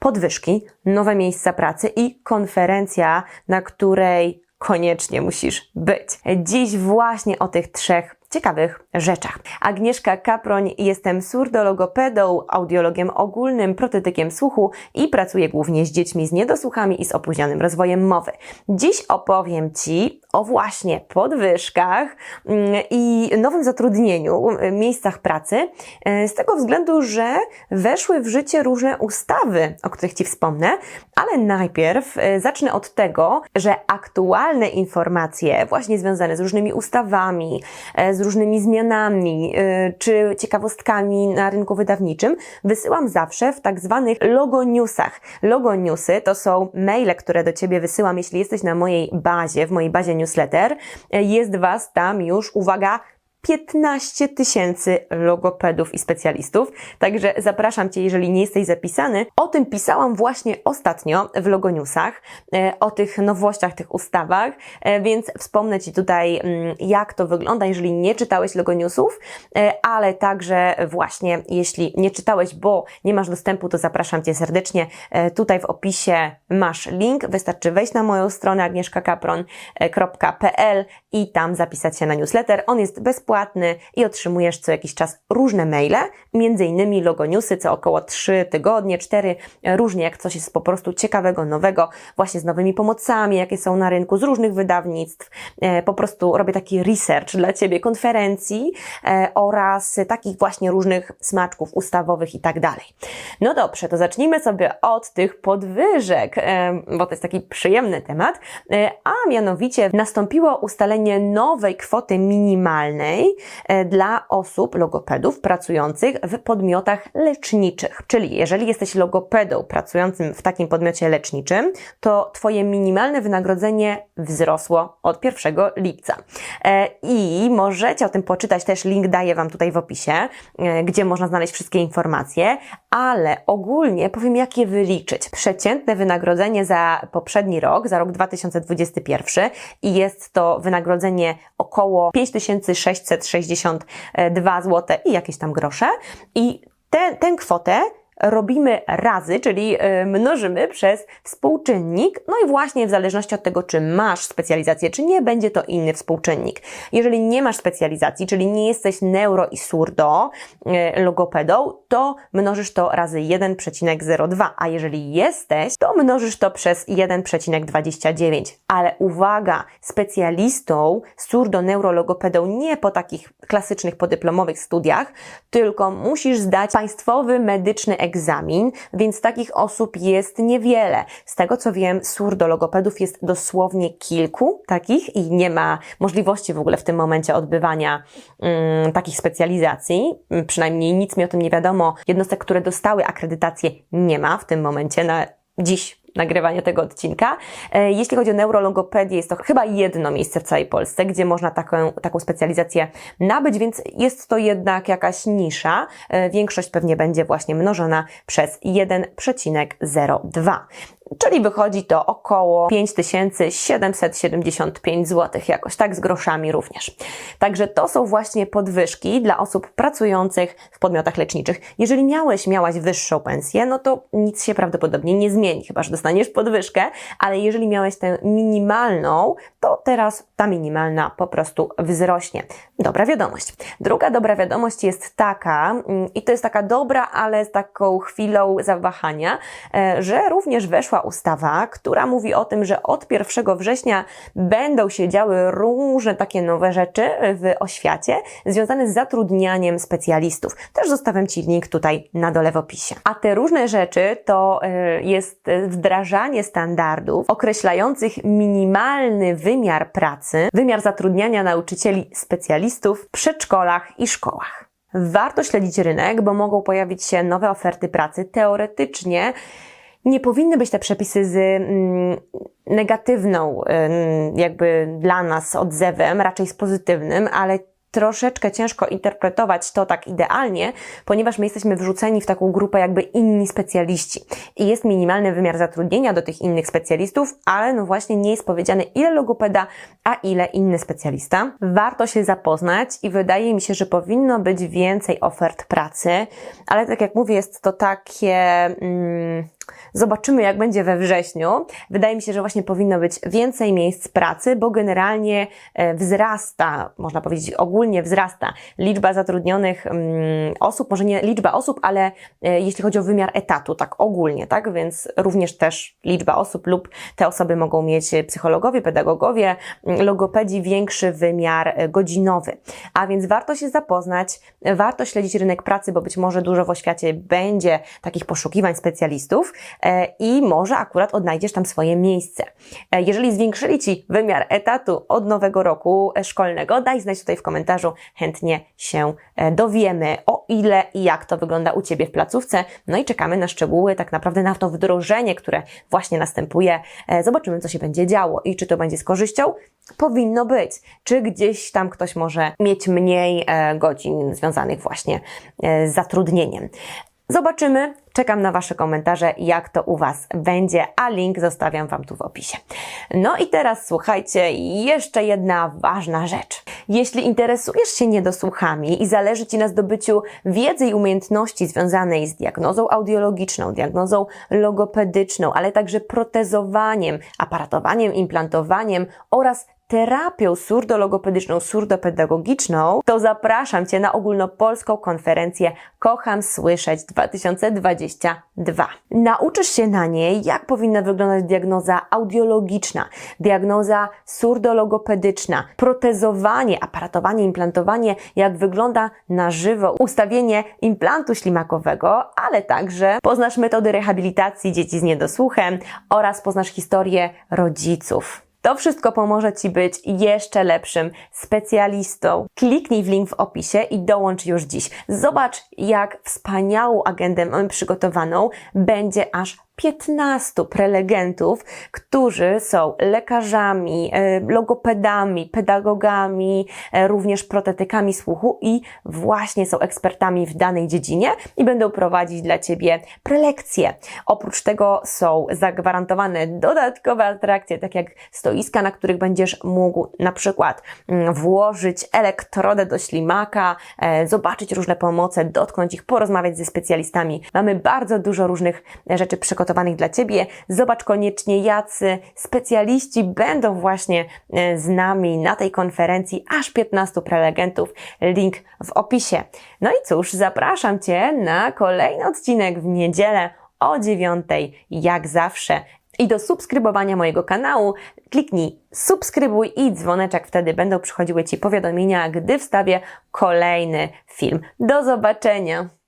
podwyżki, nowe miejsca pracy i konferencja, na której koniecznie musisz być. Dziś właśnie o tych trzech ciekawych rzeczach. Agnieszka Kaproń, jestem surdologopedą, audiologiem ogólnym, protetykiem słuchu i pracuję głównie z dziećmi z niedosłuchami i z opóźnionym rozwojem mowy. Dziś opowiem Ci o właśnie podwyżkach mm, i nowym zatrudnieniu, mm, miejscach pracy, e, z tego względu, że weszły w życie różne ustawy, o których Ci wspomnę, ale najpierw e, zacznę od tego, że aktualne informacje właśnie związane z różnymi ustawami, e, z różnymi zmianami czy ciekawostkami na rynku wydawniczym wysyłam zawsze w tak zwanych logo newsach. Logo newsy to są maile, które do Ciebie wysyłam, jeśli jesteś na mojej bazie, w mojej bazie newsletter. Jest Was tam już, uwaga, 15 tysięcy logopedów i specjalistów. Także zapraszam Cię, jeżeli nie jesteś zapisany. O tym pisałam właśnie ostatnio w Logoniusach, e, o tych nowościach, tych ustawach, e, więc wspomnę Ci tutaj, mm, jak to wygląda, jeżeli nie czytałeś Logoniusów, e, ale także właśnie, jeśli nie czytałeś, bo nie masz dostępu, to zapraszam Cię serdecznie. Tutaj w opisie masz link, wystarczy wejść na moją stronę agnieszkakapron.pl i tam zapisać się na newsletter. On jest bezpłatny bezpłatny i otrzymujesz co jakiś czas różne maile, między innymi logoniusy co około 3 tygodnie, 4, różnie jak coś jest po prostu ciekawego, nowego, właśnie z nowymi pomocami, jakie są na rynku, z różnych wydawnictw. E, po prostu robię taki research dla Ciebie, konferencji e, oraz takich właśnie różnych smaczków ustawowych i tak dalej. No dobrze, to zacznijmy sobie od tych podwyżek, e, bo to jest taki przyjemny temat, a mianowicie nastąpiło ustalenie nowej kwoty minimalnej, E, dla osób, logopedów pracujących w podmiotach leczniczych. Czyli jeżeli jesteś logopedą pracującym w takim podmiocie leczniczym, to Twoje minimalne wynagrodzenie wzrosło od 1 lipca. E, I możecie o tym poczytać, też link daję Wam tutaj w opisie, e, gdzie można znaleźć wszystkie informacje, ale ogólnie powiem, jak je wyliczyć. Przeciętne wynagrodzenie za poprzedni rok, za rok 2021 i jest to wynagrodzenie około 5600 662 zł i jakieś tam grosze. I te, tę kwotę robimy razy, czyli e, mnożymy przez współczynnik, no i właśnie w zależności od tego, czy masz specjalizację, czy nie, będzie to inny współczynnik. Jeżeli nie masz specjalizacji, czyli nie jesteś neuro i surdo e, logopedą, to mnożysz to razy 1,02, a jeżeli jesteś, to mnożysz to przez 1,29. Ale uwaga, specjalistą surdo-neurologopedą nie po takich klasycznych podyplomowych studiach, tylko musisz zdać państwowy medyczny egzamin egzamin, więc takich osób jest niewiele. Z tego co wiem, surdologopedów jest dosłownie kilku takich i nie ma możliwości w ogóle w tym momencie odbywania um, takich specjalizacji. Przynajmniej nic mi o tym nie wiadomo. Jednostek, które dostały akredytację, nie ma w tym momencie na dziś nagrywania tego odcinka. E, jeśli chodzi o neurologopedię, jest to chyba jedno miejsce w całej Polsce, gdzie można taką, taką specjalizację nabyć, więc jest to jednak jakaś nisza. E, większość pewnie będzie właśnie mnożona przez 1,02 czyli wychodzi to około 5775 zł, jakoś tak z groszami również. Także to są właśnie podwyżki dla osób pracujących w podmiotach leczniczych. Jeżeli miałeś, miałaś wyższą pensję, no to nic się prawdopodobnie nie zmieni, chyba że dostaniesz podwyżkę, ale jeżeli miałeś tę minimalną, to teraz ta minimalna po prostu wzrośnie. Dobra wiadomość. Druga dobra wiadomość jest taka, mm, i to jest taka dobra, ale z taką chwilą zawahania, e, że również weszła ustawa, która mówi o tym, że od 1 września będą się działy różne takie nowe rzeczy w oświacie związane z zatrudnianiem specjalistów. Też zostawiam Ci link tutaj na dole w opisie. A te różne rzeczy to y, jest wdrażanie standardów określających minimalny wymiar pracy, wymiar zatrudniania nauczycieli specjalistów w przedszkolach i szkołach. Warto śledzić rynek, bo mogą pojawić się nowe oferty pracy. Teoretycznie nie powinny być te przepisy z mm, negatywną, jakby dla nas odzewem, raczej z pozytywnym, ale troszeczkę ciężko interpretować to tak idealnie, ponieważ my jesteśmy wrzuceni w taką grupę jakby inni specjaliści. I jest minimalny wymiar zatrudnienia do tych innych specjalistów, ale no właśnie nie jest powiedziane ile logopeda, a ile inny specjalista. Warto się zapoznać i wydaje mi się, że powinno być więcej ofert pracy, ale tak jak mówię, jest to takie... Mm, Zobaczymy, jak będzie we wrześniu. Wydaje mi się, że właśnie powinno być więcej miejsc pracy, bo generalnie e, wzrasta, można powiedzieć ogólnie wzrasta liczba zatrudnionych mm, osób, może nie liczba osób, ale e, jeśli chodzi o wymiar etatu, tak ogólnie, tak? Więc również też liczba osób lub te osoby mogą mieć psychologowie, pedagogowie, mm, logopedzi większy wymiar e, godzinowy. A więc warto się zapoznać, warto śledzić rynek pracy, bo być może dużo w oświacie będzie takich poszukiwań specjalistów i może akurat odnajdziesz tam swoje miejsce. E, Jeżeli zwiększyli Ci wymiar etatu od nowego roku e, szkolnego, daj znać tutaj w komentarzu, chętnie się e, dowiemy, o ile i jak to wygląda u Ciebie w placówce. No i czekamy na szczegóły, tak naprawdę na to wdrożenie, które właśnie następuje. E, Zobaczymy, co się będzie działo i czy to będzie z korzyścią. Powinno być. Czy gdzieś tam ktoś może mieć mniej e, godzin związanych właśnie e, z zatrudnieniem. Zobaczymy. Czekam na Wasze komentarze, jak to u Was będzie, a link zostawiam Wam tu w opisie. No i teraz słuchajcie, jeszcze jedna ważna rzecz. Jeśli interesujesz się niedosłuchami i zależy Ci na zdobyciu wiedzy i umiejętności związanej z diagnozą audiologiczną, diagnozą logopedyczną, ale także protezowaniem, aparatowaniem, implantowaniem oraz terapią surdologopedyczną, surdopedagogiczną, to zapraszam Cię na ogólnopolską konferencję Kocham Słyszeć 2022. Nauczysz się na niej, jak powinna wyglądać diagnoza audiologiczna, diagnoza surdologopedyczna, protezowanie, aparatowanie, implantowanie, jak wygląda na żywo ustawienie implantu ślimakowego, ale także poznasz metody rehabilitacji dzieci z niedosłuchem oraz poznasz historię rodziców. To wszystko pomoże Ci być jeszcze lepszym specjalistą. Kliknij w link w opisie i dołącz już dziś. Zobacz, jak wspaniałą agendę mamy przygotowaną. Będzie aż 15 prelegentów, którzy są lekarzami, e, logopedami, pedagogami, e, również protetykami słuchu i właśnie są ekspertami w danej dziedzinie i będą prowadzić dla Ciebie prelekcje. Oprócz tego są zagwarantowane dodatkowe atrakcje, tak jak stoiska, na których będziesz mógł na przykład mm, włożyć elektrodę do ślimaka, e, zobaczyć różne pomoce, dotknąć ich, porozmawiać ze specjalistami. Mamy bardzo dużo różnych rzeczy przygotowanych dla Ciebie. Zobacz koniecznie, jacy specjaliści będą właśnie e, z nami na tej konferencji, aż 15 prelegentów. Link w opisie. No i cóż, zapraszam Cię na kolejny odcinek w niedzielę o 9, jak zawsze. I do subskrybowania mojego kanału kliknij subskrybuj i dzwoneczek, wtedy będą przychodziły Ci powiadomienia, gdy wstawię kolejny film. Do zobaczenia!